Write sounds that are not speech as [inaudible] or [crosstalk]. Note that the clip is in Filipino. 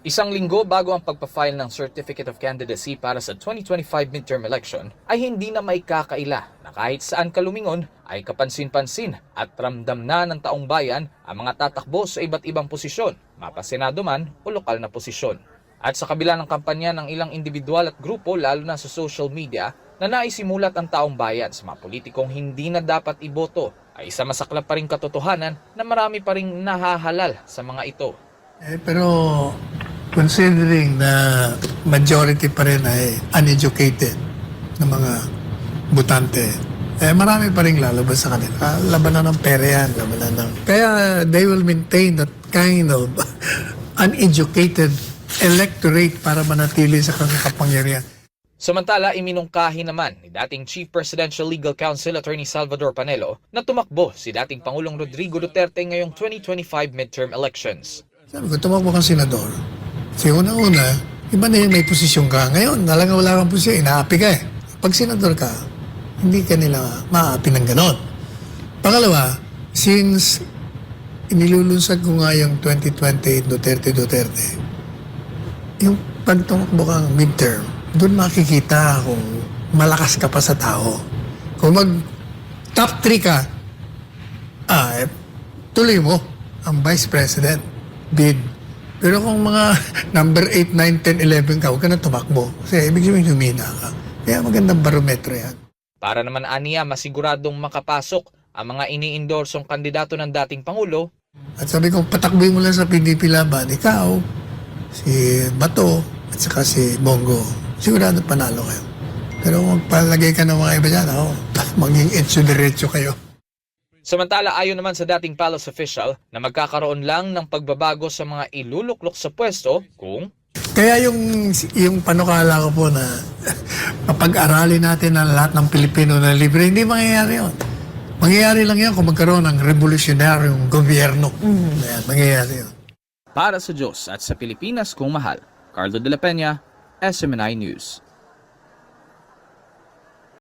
Isang linggo bago ang pagpa-file ng Certificate of Candidacy para sa 2025 midterm election ay hindi na may kakaila na kahit saan kalumingon ay kapansin-pansin at ramdam na ng taong bayan ang mga tatakbo sa iba't ibang posisyon, mapasenado man o lokal na posisyon. At sa kabila ng kampanya ng ilang individual at grupo lalo na sa social media na naisimulat ang taong bayan sa mga politikong hindi na dapat iboto ay isa masaklap pa rin katotohanan na marami pa ring nahahalal sa mga ito. Eh, pero considering na majority pa rin ay uneducated na mga butante, eh marami pa rin lalabas sa kanila. Labanan ng pera yan, labanan ng... Kaya they will maintain that kind of [laughs] uneducated electorate para manatili sa kanilang kapangyarihan. Samantala, iminungkahi naman ni dating Chief Presidential Legal Counsel Attorney Salvador Panelo na tumakbo si dating Pangulong Rodrigo Duterte ngayong 2025 midterm elections. Sabi ko, tumakbo kang senador. Kasi una-una, iba na yung may posisyon ka. Ngayon, talaga wala kang posisyon, inaapi ka eh. Pag senador ka, hindi ka nila maaapi ng ganon. Pangalawa, since inilulunsad ko nga yung 2020 Duterte-Duterte, yung pag tumakbo kang midterm, doon makikita kung malakas ka pa sa tao. Kung mag top 3 ka, ah, eh, tuloy mo ang Vice President bid. Pero kung mga [laughs] number 8, 9, 10, 11 ka, huwag ka na tumakbo. Kasi ibig sabihin humina ka. Kaya magandang barometro yan. Para naman aniya masiguradong makapasok ang mga iniindorsong kandidato ng dating Pangulo At sabi ko, patakboy mo lang sa PDP laban. Ikaw, si Bato, at saka si Bongo. Sigurado panalo kayo. Pero magpalagay ka ng mga iba dyan, ako, [laughs] maging etso kayo. Samantala ayon naman sa dating palace official na magkakaroon lang ng pagbabago sa mga iluluklok sa pwesto kung Kaya yung yung panukala ko po na [laughs] mapag-aralin natin ang lahat ng Pilipino na libre, hindi mangyayari yun. Mangyayari lang yan kung magkaroon ng revolutionaryong gobyerno. Ayan, mangyayari yun. para sa Diyos at sa Pilipinas kung mahal. Carlo de la Peña, SMNI News.